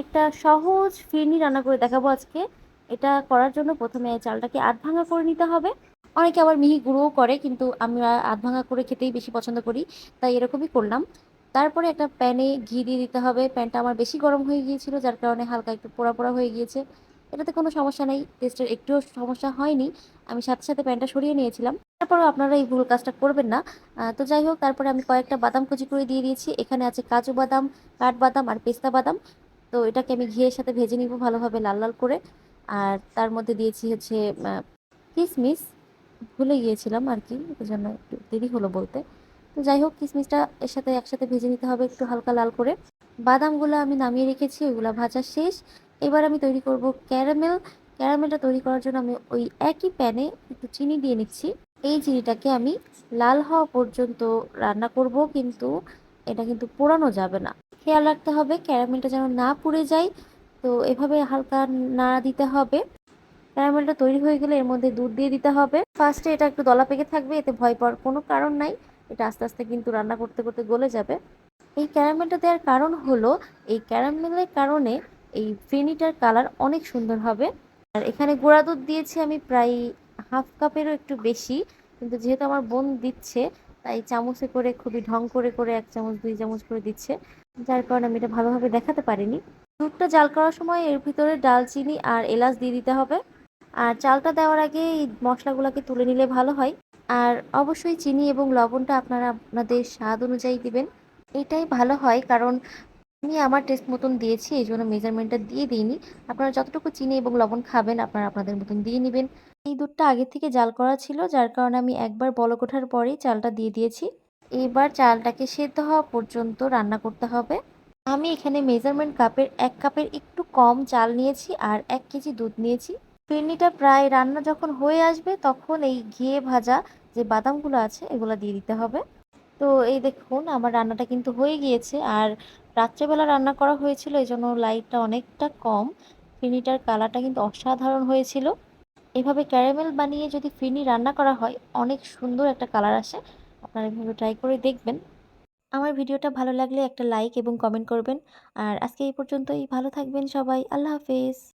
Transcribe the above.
একটা সহজ ফিরনি রান্না করে দেখাবো আজকে। এটা করার জন্য প্রথমে চালটাকে আধ ভাঙা করে নিতে হবে। অনেকে আবার মিহি গুঁড়োও করে, কিন্তু আমরা আধ ভাঙা করে খেতেই বেশি পছন্দ করি, তাই এরকমই করলাম। তারপরে একটা প্যানে ঘি দিয়ে দিতে হবে। প্যানটা আমার বেশি গরম হয়ে গিয়েছিল, যার কারণে হালকা একটু পোড়া পোড়া হয়ে গিয়েছে। এটাতে কোনো সমস্যা নেই, টেস্টের একটুও সমস্যা হয়নি। আমি সাথে সাথে প্যানটা সরিয়ে নিয়েছিলাম। তারপরেও আপনারা এই ভুল কাজটা করবেন না। তো যাই হোক, তারপরে আমি কয়েকটা বাদাম কুচি করে দিয়ে দিয়েছি। এখানে আছে কাজু বাদাম, কাঠবাদাম আর পেস্তা বাদাম। তো এটাকে আমি ঘিয়ের সাথে ভেজে নিব ভালোভাবে লাল লাল করে। আর তার মধ্যে দিয়েছি হচ্ছে কিশমিশ ভুলে গিয়েছিলাম আর কি জন্য একটু দেরি হলো বলতে। তো যাই হোক কিশমিশটা এর সাথে একসাথে ভেজে নিতে হবে একটু হালকা লাল করে। বাদামগুলো আমি নামিয়ে রেখেছি, ওইগুলো ভাজা শেষ। এবার আমি তৈরি করব ক্যারামেল। ক্যারামেলটা তৈরি করার জন্য আমি ওই একই প্যানে একটু চিনি দিয়ে নিচ্ছি। এই চিনিটাকে আমি লাল হওয়া পর্যন্ত রান্না করব, কিন্তু এটা কিন্তু পোড়ানো যাবে না। খেয়াল রাখতে হবে, ক্যারামেলটা যেন না পুড়ে যায়। তো এভাবে হালকা নাড়া দিতে হবে। ক্যারামেলটা তৈরি হয়ে গেলে এর মধ্যে দুধ দিয়ে দিতে হবে। ফার্স্টে এটা একটু দলা পেকে থাকবে, এতে ভয় পাওয়ার কোনো কারণ নাই। এটা আস্তে আস্তে কিন্তু রান্না করতে করতে গলে যাবে। এই ক্যারামেলটা দেওয়ার কারণ হলো, এই ক্যারামেলের কারণে এই ফিরনিটার কালার অনেক সুন্দর হবে। আর এখানে গুঁড়া দুধ দিয়েছি আমি প্রায় হাফ কাপেরও একটু বেশি, কিন্তু যেহেতু আমার বোন দিচ্ছে তাই চামচে করে, খুবই ঢং করে করে এক চামচ, দুই চামচ করে দিচ্ছে। যার কারণে আমি এটা ভালোভাবে দেখাতে পারিনি। দুধটা জাল করার সময় এর ভিতরে ডালচিনি আর এলাচ দিয়ে দিতে হবে। আর চালটা দেওয়ার আগে এই মশলাগুলোকে তুলে নিলে ভালো হয়। আর অবশ্যই চিনি এবং লবণটা আপনারা আপনাদের স্বাদ অনুযায়ী দিবেন। এটাই ভালো হয়, কারণ আমি আমার টেস্ট মতন দিয়েছি, এই জন্য মেজারমেন্টটা দিয়ে দিইনি। আপনারা যতটুকু চিনি এবং লবণ খাবেন, আপনারা আপনাদের মতন দিয়ে নেবেন। এই দুধটা আগে থেকে জাল করা ছিল, যার কারণে আমি একবার বলক ওঠার পরেই চালটা দিয়ে দিয়েছি। এবার চালটাকে সেদ্ধ হওয়া পর্যন্ত রান্না করতে হবে। আমি এখানে মেজারমেন্ট কাপের এক কাপের একটু কম চাল নিয়েছি আর এক কেজি দুধ নিয়েছি। ফিরনিটা প্রায় রান্না যখন হয়ে আসবে, তখন এই ঘিয়ে ভাজা যে বাদামগুলো আছে, এগুলো দিয়ে দিতে হবে। তো এই দেখুন, আমার রান্নাটা কিন্তু হয়ে গিয়েছে। আর রাত্রেবেলা রান্না করা হয়েছিল এই জন্য লাইটটা অনেকটা কম। ফিনিটার কালারটা কিন্তু অসাধারণ হয়েছিল। এভাবে ক্যারামেল বানিয়ে যদি ফিনি রান্না করা হয়, অনেক সুন্দর একটা কালার আসে। আপনারা এভাবে ট্রাই করে দেখবেন। আমার ভিডিওটা ভালো লাগলে একটা লাইক এবং কমেন্ট করবেন। আর আজকে এই পর্যন্তই। ভালো থাকবেন সবাই। আল্লাহ হাফেজ।